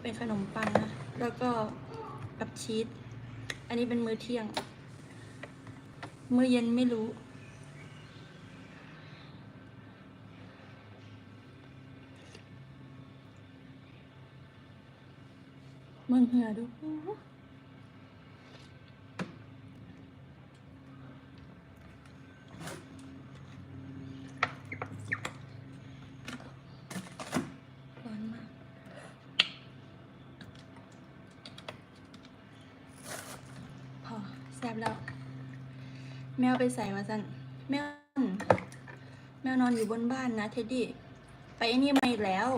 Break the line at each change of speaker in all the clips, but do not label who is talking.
เป็นขนมปังนะ แล้วก็กับชีส อันนี้เป็นมื้อเที่ยง มื้อเย็นไม่รู้ มึงเหงื่อดูโอ้โหร้อนมาก พอ แล้ว แมวไปใส่มาสันแมวแมวนอนอยู่บนบ้านนะเท็ดดี้ไปไอ้นี่มาอีกแล้ว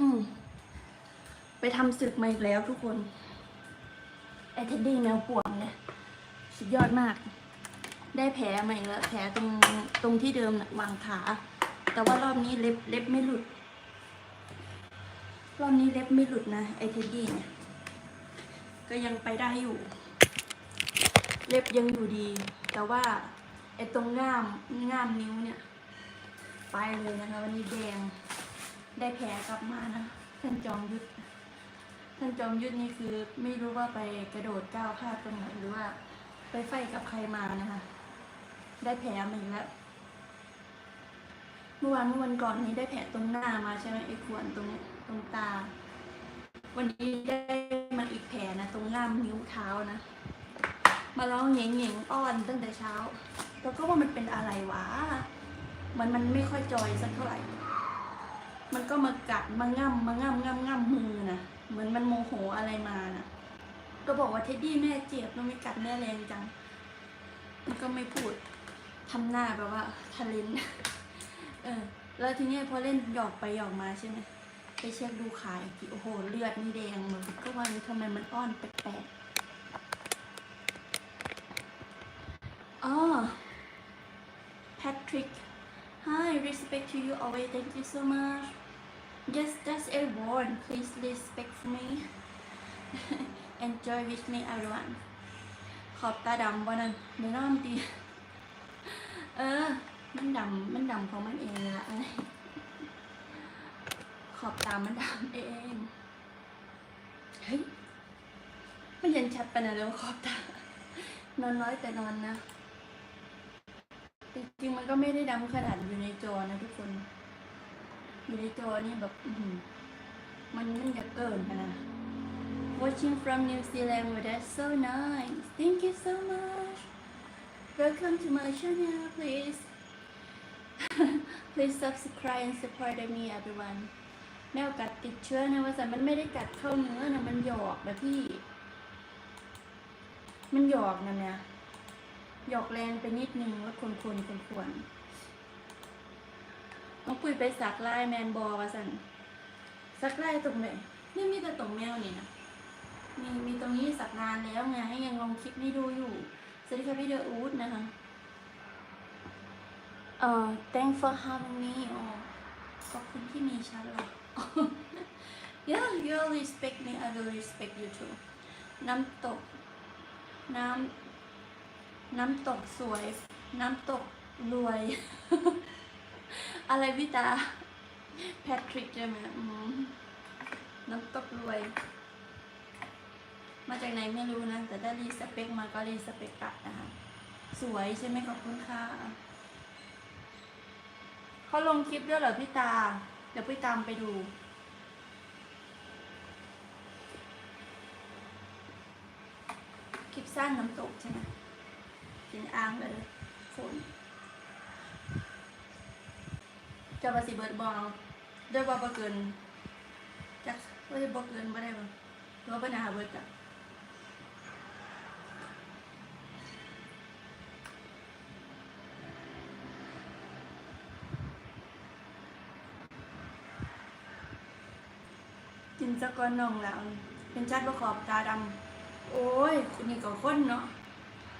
อืมไปทำศึกมาอีกแล้วทุกคนไอเท็ดดี้แมวป่วงเนี่ยสุดยอดมาก ได้แผลมาอีกแล้วแผลตรงตรงที่เดิมนะวางขา แต่ว่ารอบนี้เล็บเล็บไม่หลุด รอบนี้เล็บไม่หลุดนะไอเท็ดดี้เนี่ย ก็ยังไปได้อยู่ เล็บยังอยู่ดี แต่ว่าไอ้ตรงง่ามง่ามนิ้วเนี่ย ไปเลยนะคะวันนี้แดงได้แผลกลับมานะท่านจอมยุทธท่านจอมยุทธนี่คือไม่รู้ว่าไปกระโดดก้าวพลาดตรงไหนหรือว่า ไปไฟกับใครมานะคะ ได้แผลมาอีกแล้วเมื่อวานเมื่อวันก่อนนี้ได้แผลตรงหน้ามาใช่ไหมไอ้ขวนตรงเนี้ยตรงตา วันนี้ได้ เท้านะ มาร้องเหงเหงๆอ้อนตั้งแต่เช้า แล้วก็ว่ามันเป็นอะไรวะมันมันไม่ค่อยจอยสักเท่าไหร่ มันก็มากัดมาง่ำมาง่ำง่ำง่ำมือนะเหมือนมันโมโหอะไรมานะก็บอกว่าเท็ดดี้แม่เจ็บแล้วไม่กัดแม่แรงจัง มันก็ไม่พูดทำหน้าแบบว่าทะเลนเออ แล้วทีนี้พอเล่นหยอกไปหยอกมาใช่ไหมไปเช็คดูขาอีกทีโอ้โห เลือดนี่แดงเลยก็ว่าทำไมมันอ้อนแปลกๆ อ๋อ Patrick Hi respect to you always thank you so much Yes that's a word please respect for me Enjoy with me everyone ขอบตาดำบ่นั่นเดี๋ยวน้อนตีเออ มันดำ มันดำของมันเองละขอบตามันดำเอง เฮ้ย มันเห็นชัดไปนะเร็วขอบตา นอนน้อยแต่นอนนะ จริงมันก็ไม่ได้ดำขนาดอยู่ในจอนะทุกคน อยู่ในจอนี่แบบมันมันจะเกินนะ Watching from New Zealand well, that's so nice Thank you so much Welcome to my channel please Please subscribe and support me everyone แมวกัดติดเชื้อนะว่าแต่มันไม่ได้กัดเข้าเนื้อนะมันหยอกนะพี่ มันหยอกนะเนี่ย หยอกแรงไปนิดนึงแล้วคนคนคนควรน้องปุ้ยไปสักลายแมนบอว่าสันสักลายตรงไหนนี่มีแต่ตรงแมวนี่นะมีมีตรงนี้สักนานแล้วไงให้ยังลงคลิปให้ดูอยู่สวัสดีค่ะพี่เดออูดนะคะเอ่อ thank for having me อ๋อขอบคุณที่มีฉันเหรอ yeah you respect me I will respect you too น้ำตก น้ำ น้ำตกสวย น้ำตกรวย อะไรพี่ตา แพทริกใช่ไหมน้ำตกรวย มาจากไหนไม่รู้นะ แต่ได้รีสเปคมาก็รีสเปคกลับนะคะ สวยใช่ไหมขอบคุณค่ะเขาลงคลิปด้วยเหรอพี่ตา เดี๋ยวพี่ตามไปดูคลิปสั้นน้ำตกใช่ไหม เป็นอ่างเลยฝนจะภาษีเบิร์ดบอลด้วยว่าบ่เกินจักว่าจะบ่เกินบ่ได้บ่หรือว่าปัญหาเบิร์ดจ้ะกินจักก้อนนองแล้ว เป็นจัดประขอบตาดำโอ้ยคนนี้ก็คนเนาะ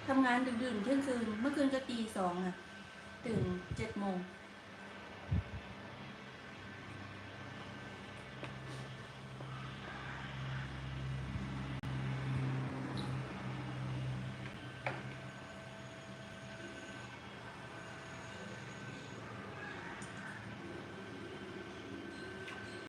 ทำงานดึกๆเที่ยงคืน เมื่อคืนก็ตีสองอะตื่นเจ็ดโมง